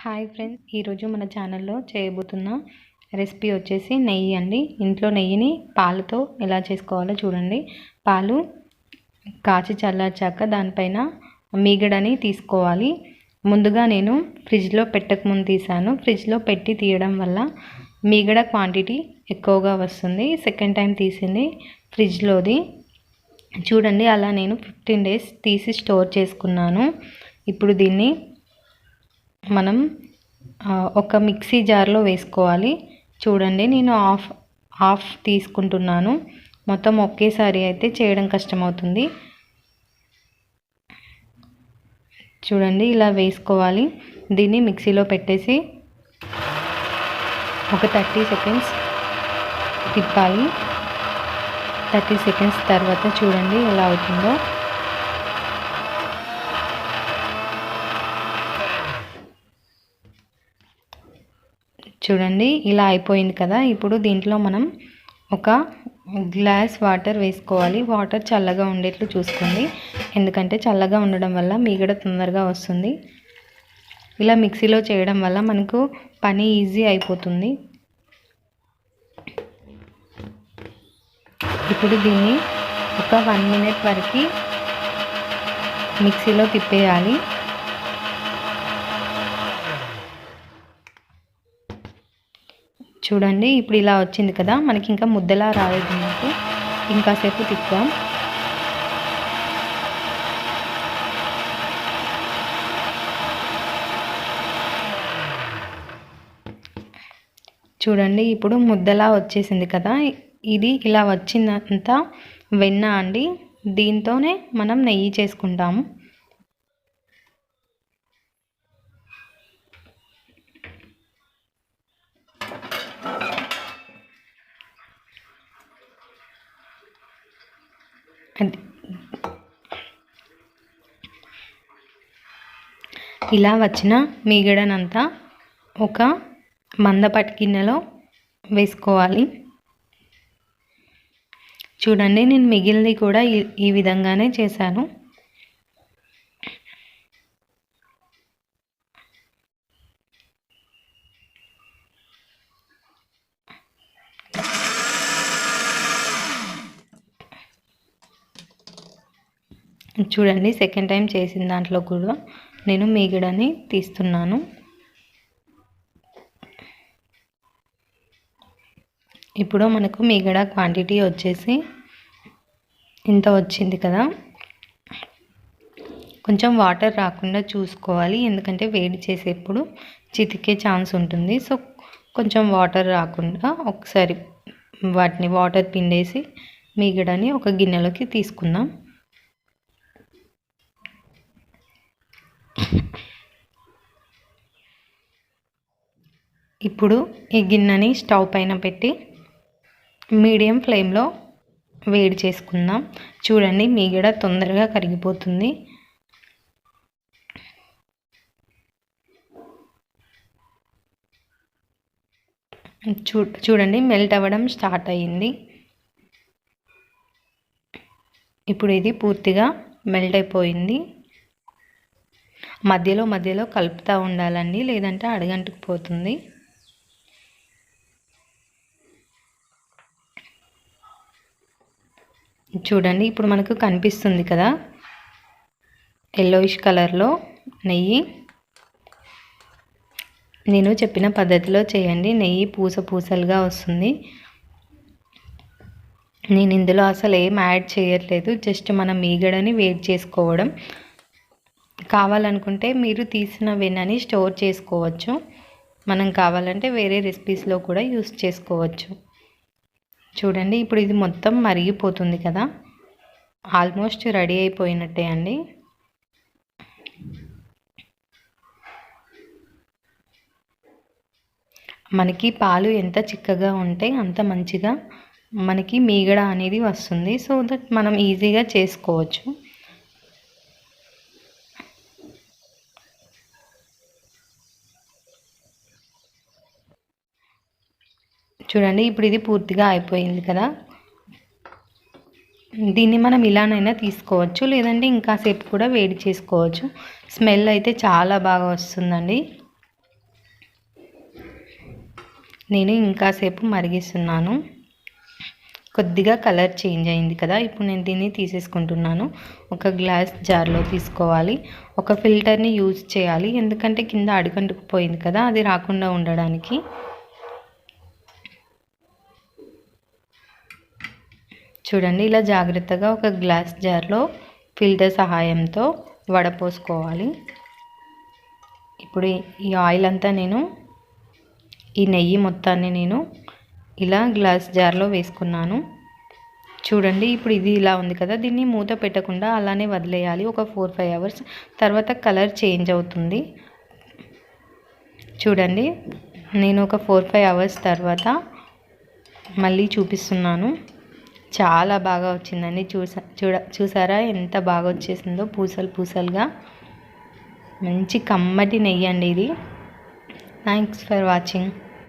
Hi friends ఈరోజు మన ఛానల్లో చేయబోతున్న రెసిపీ వచ్చేసి నెయ్యి అండి. ఇంట్లో నెయ్యిని పాలతో ఎలా చేసుకోవాలో చూడండి. పాలు కాచి చల్లార్చాక దానిపైన మీగడని తీసుకోవాలి. ముందుగా నేను ఫ్రిడ్జ్లో పెట్టకముందు తీసాను ఫ్రిడ్జ్లో పెట్టి తీయడం వల్ల మీగడ క్వాంటిటీ ఎక్కువగా వస్తుంది. సెకండ్ టైం తీసింది ఫ్రిడ్జ్లోది. చూడండి అలా నేను ఫిఫ్టీన్ డేస్ తీసి స్టోర్ చేసుకున్నాను. ఇప్పుడు దీన్ని మనం ఒక మిక్సీ జార్లో వేసుకోవాలి. చూడండి నేను హాఫ్ హాఫ్ తీసుకుంటున్నాను. మొత్తం ఒకేసారి అయితే చేయడం కష్టమవుతుంది. చూడండి ఇలా వేసుకోవాలి. దీన్ని మిక్సీలో పెట్టేసి ఒక థర్టీ సెకండ్స్ తిప్పాలి. థర్టీ సెకండ్స్ తర్వాత చూడండి ఎలా అవుతుందో. చూడండి ఇలా అయిపోయింది కదా. ఇప్పుడు దీంట్లో మనం ఒక గ్లాస్ వాటర్ వేసుకోవాలి. వాటర్ చల్లగా ఉండేట్లు చూసుకోండి. ఎందుకంటే చల్లగా ఉండడం వల్ల మీగడ తొందరగా వస్తుంది. ఇలా మిక్సీలో చేయడం వల్ల మనకు పని ఈజీ అయిపోతుంది. ఇప్పుడు దీన్ని ఒక వన్ మినిట్ వరకు మిక్సీలో తిప్పేయాలి. చూడండి ఇప్పుడు ఇలా వచ్చింది కదా మనకి ఇంకా ముద్దలా రాలేదు నాకు ఇంకాసేపు తిప్పాం చూడండి ఇప్పుడు ముద్దలా వచ్చేసింది కదా. ఇది ఇలా వచ్చిందంతా వెన్న అండి. దీంతోనే మనం నెయ్యి చేసుకుంటాము. ఇలా వచ్చిన మీగడనంతా ఒక మందపాటి గిన్నెలో వేసుకోవాలి. చూడండి నేను మిగిలింది కూడా ఈ ఈ విధంగానే చేశాను. చూడండి సెకండ్ టైం చేసిన దాంట్లో కూడా నేను మీగడని తీస్తున్నాను. ఇప్పుడు మనకు మీగడ క్వాంటిటీ వచ్చేసి ఇంత వచ్చింది కదా. కొంచెం వాటర్ రాకుండా చూసుకోవాలి ఎందుకంటే వేడి చేసేప్పుడు చితికే ఛాన్స్ ఉంటుంది. సో కొంచెం వాటర్ రాకుండా ఒకసారి వాటిని వాటర్ పిండేసి మీగడని ఒక గిన్నెలోకి తీసుకుందాం. ఇప్పుడు ఈ గిన్నెని స్టవ్ పైన పెట్టి మీడియం ఫ్లేమ్లో వేడి చేసుకుందాం. చూడండి మీగడ తొందరగా కరిగిపోతుంది. చూ చూడండి మెల్ట్ అవ్వడం స్టార్ట్ అయ్యింది. ఇప్పుడు ఇది పూర్తిగా మెల్ట్ అయిపోయింది. మధ్యలో మధ్యలో కలుపుతూ ఉండాలండి లేదంటే అడగంటుకు పోతుంది. చూడండి ఇప్పుడు మనకు కనిపిస్తుంది కదా. ఎల్లోయిష్ కలర్లో నెయ్యి. నేను చెప్పిన పద్ధతిలో చేయండి నెయ్యి పూస పూసలుగా వస్తుంది. నేను ఇందులో అసలు ఏం యాడ్ చేయట్లేదు జస్ట్ మనం మీగడని వేడి చేసుకోవడం. కావాలనుకుంటే మీరు తీసిన వెన్నని స్టోర్ చేసుకోవచ్చు. మనం కావాలంటే వేరే రెసిపీస్లో కూడా యూస్ చేసుకోవచ్చు. చూడండి ఇప్పుడు ఇది మొత్తం మరిగిపోతుంది కదా. ఆల్మోస్ట్ రెడీ అయిపోయినట్టే అండి. మనకి పాలు ఎంత చిక్కగా ఉంటే అంత మంచిగా మనకి మీగడ అనేది వస్తుంది. సో దట్ మనం ఈజీగా చేసుకోవచ్చు. చూడండి ఇప్పుడు ఇది పూర్తిగా అయిపోయింది కదా. దీన్ని మనం ఇలానైనా తీసుకోవచ్చు లేదంటే ఇంకాసేపు కూడా వేడి చేసుకోవచ్చు. స్మెల్ అయితే చాలా బాగా వస్తుందండి. నేను ఇంకాసేపు మరిగిస్తున్నాను. కొద్దిగా కలర్ చేంజ్ అయింది కదా ఇప్పుడు నేను దీన్ని తీసేసుకుంటున్నాను. ఒక గ్లాస్ జార్లో తీసుకోవాలి. ఒక ఫిల్టర్ని యూజ్ చేయాలి ఎందుకంటే కింద అడుగంటుకుపోయింది కదా అది రాకుండా ఉండడానికి. చూడండి ఇలా జాగ్రత్తగా ఒక గ్లాస్ జార్లో ఫిల్టర్ సహాయంతో వడపోసుకోవాలి ఇప్పుడు ఈ ఆయిల్ అంతా నేను ఈ నెయ్యి మొత్తాన్ని నేను ఇలా గ్లాస్ జార్లో వేసుకున్నాను. చూడండి ఇప్పుడు ఇది ఇలా ఉంది కదా దీన్ని మూత పెట్టకుండా అలానే వదిలేయాలి ఒక ఫోర్ ఫైవ్ అవర్స్. తర్వాత కలర్ చేంజ్ అవుతుంది. చూడండి నేను ఒక ఫోర్ ఫైవ్ అవర్స్ తర్వాత మళ్ళీ చూపిస్తున్నాను. చాలా బాగా వచ్చిందండి. చూసా చూడ చూసారా? ఎంత బాగా వచ్చేసిందో పూసలు పూసలుగా. మంచి కమ్మటి నెయ్యి అండి ఇది. Thanks for watching